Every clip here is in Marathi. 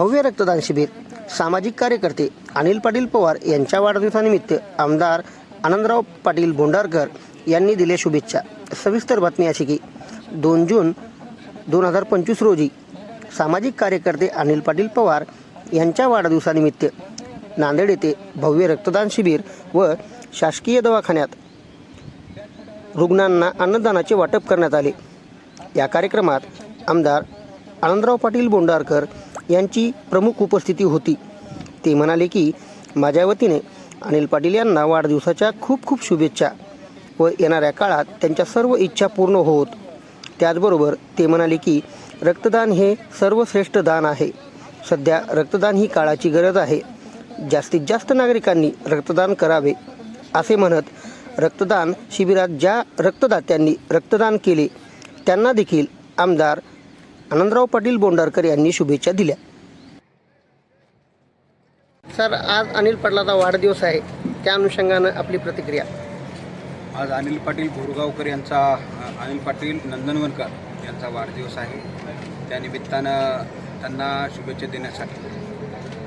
भव्य रक्तदान शिबिर सामाजिक कार्यकर्ते अनिल पाटील पवार यांच्या वाढदिवसानिमित्त आमदार आनंदराव पाटील बोंडारकर यांनी दिल्या शुभेच्छा. सविस्तर बातमी अशी की दोन जून दोन हजार पंचवीस रोजी सामाजिक कार्यकर्ते अनिल पाटील पवार यांच्या वाढदिवसानिमित्त नांदेड येथे भव्य रक्तदान शिबिर व शासकीय दवाखान्यात रुग्णांना अन्नदानाचे वाटप करण्यात आले. या कार्यक्रमात आमदार आनंदराव पाटील बोंडारकर यांची प्रमुख उपस्थिती होती. ते म्हणाले की माझ्या वतीने अनिल पाटील यांना वाढदिवसाच्या खूप खूप शुभेच्छा व येणाऱ्या काळात त्यांच्या सर्व इच्छा पूर्ण होत. त्याचबरोबर ते म्हणाले की रक्तदान हे सर्वश्रेष्ठ दान आहे. सध्या रक्तदान ही काळाची गरज आहे. जास्तीत जास्त नागरिकांनी रक्तदान करावे असे म्हणत रक्तदान शिबिरात ज्या रक्तदात्यांनी रक्तदान केले त्यांना देखील आमदार आनंदराव पाटील बोंडारकर यांनी शुभेच्छा दिल्या. सर आज अनिल पाटलाचा वाढदिवस आहे. त्या अनुषंगानं आपली प्रतिक्रिया. आज अनिल पाटील बोरगावकर यांचा अनिल पाटील नंदनवनकर यांचा वाढदिवस आहे. त्यानिमित्तानं त्यांना शुभेच्छा देण्यासाठी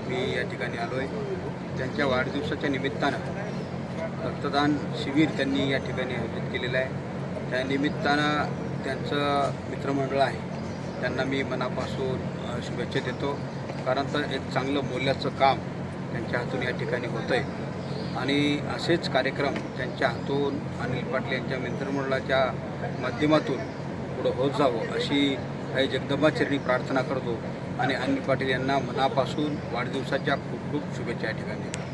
मी या ठिकाणी आलो आहे त्यांच्या वाढदिवसाच्या निमित्तानं रक्तदान शिबिर त्यांनी या ठिकाणी आयोजित केलेलं आहे. त्या निमित्तानं त्यांचं मित्रमंडळ आहे. त्यांना मी मनापासून शुभेच्छा देतो. कारण तर एक चांगलं मूल्याचं काम त्यांच्या हातून या ठिकाणी होतं आहे आणि असेच कार्यक्रम त्यांच्या हातून अनिल पाटील यांच्या मंत्रिमंडळाच्या माध्यमातून पुढं होत जावं अशी काही जगदंबाचरणी प्रार्थना करतो. आणि अनिल पाटील यांना मनापासून वाढदिवसाच्या खूप खूप शुभेच्छा या ठिकाणी